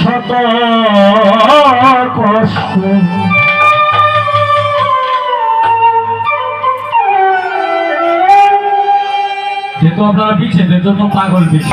শত কষ্ট। যেহেতু আপনারা বিচ্ছেদের জন্য পাগল বেশি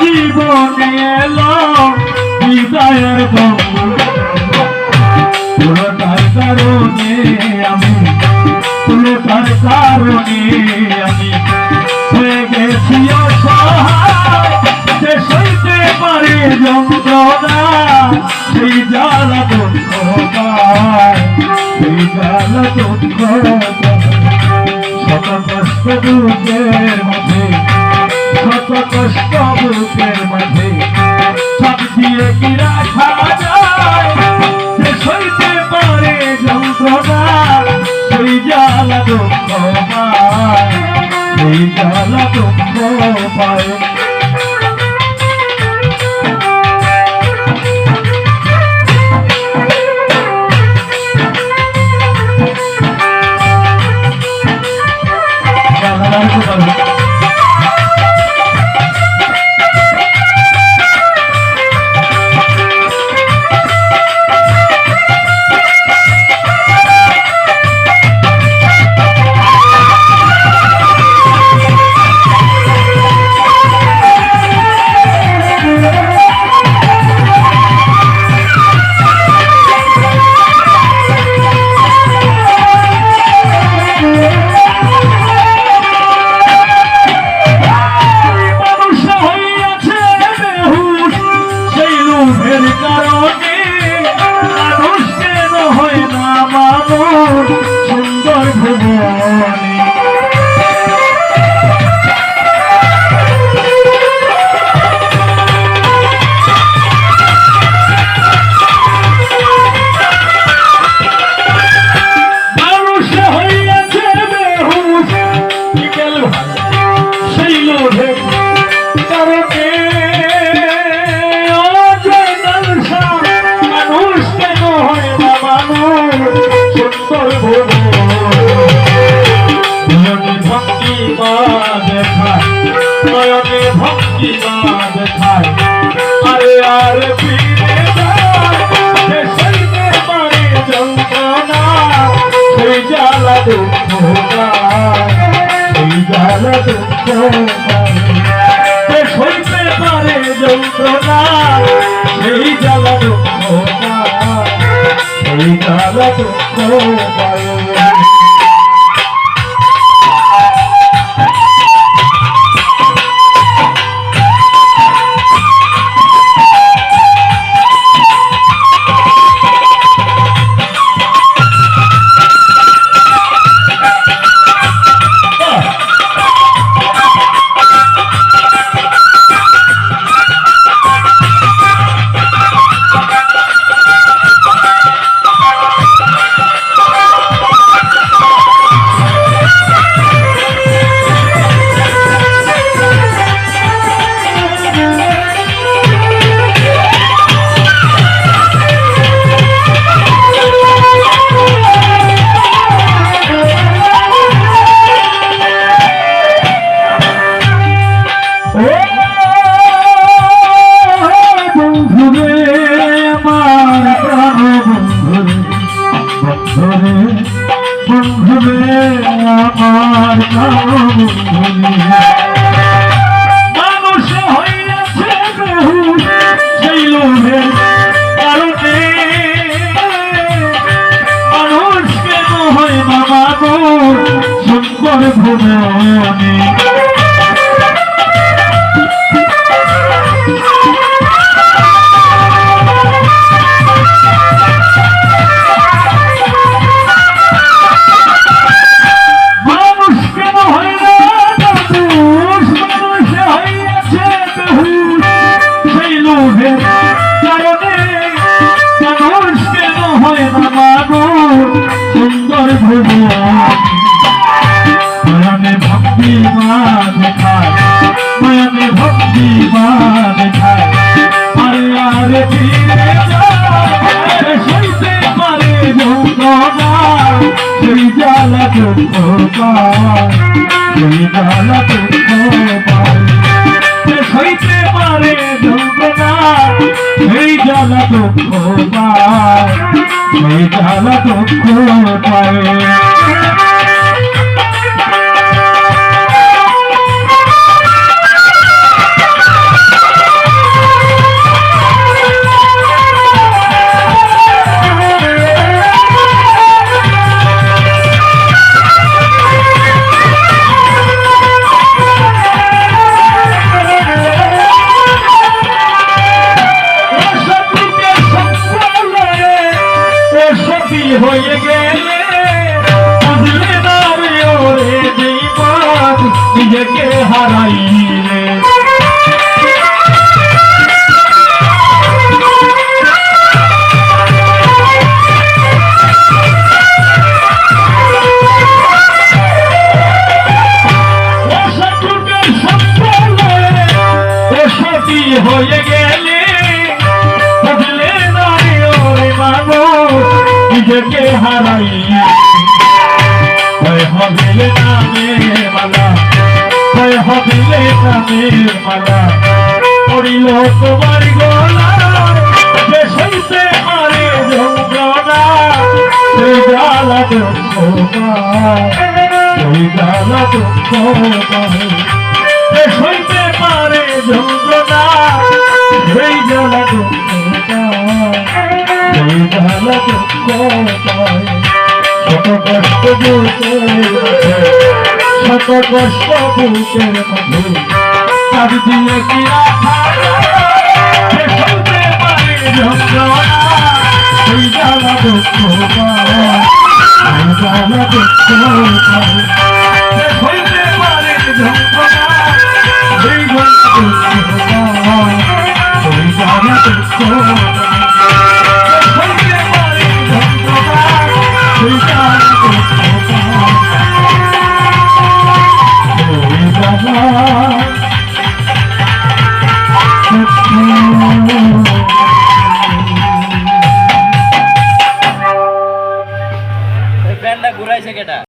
জীবনে এলো হৃদয়ের পুরোটার কারণে আমি পুরোটার কারণে আমি হয়ে গেছি অসহায়। যে সইতে পারে যন্ত্রণা, সেই জ্বালা দুঃখ সেই জ্বালা দুঃখ পায় কষ্ট দুঃখের মাঝে শত কষ্ট বুকের মাঝে। সব দিয়ে কি রাখা যায়? যে সইতে পারে যন্ত্রণা, সেই জ্বালা দুঃখ পায়। সেই জ্বালা দুঃখ পায়। দেখায় নয়নে ভক্তি মা দেখায় আরে আর ফিরে যায় পারে যন্ত্রণা সেই জ্বালা দুঃখ সেই জ্বালা দুঃখ সইতে পারে যন্ত্রণা সেই জ্বালা দুঃখ সেই জ্বালা দুঃখ বন্ধুরে বন্ধুরে বন্ধুরে আমার বন্ধুরে মানুষ হইয়াছে সেই লোভের কেন হয় সেই জ্বালা দুঃখ সইতে পারে যৌতনা সেই জ্বালা দুঃখ পায়। সেই দুঃখ পায়। নিজেকে হারাই ভয় হবিলে নামের মালা ভয় হবিলে নামের মালা পড়িল তোমার গলা যে সইতে পারে যন্ত্রণা সেই জ্বালা দুঃখ পায়, সেই জ্বালা দুঃখ পায়। যে সইতে পারে যন্ত্রণা সেই জ্বালা দুঃখ পায়, শত কষ্ট বুকের শত কষ্ট বুকের মধ্যে তার দিয়ে কি জানা দুঃখ জানা দুঃখ পারে ঝঙ্কা জানা দুঃখ Thank you.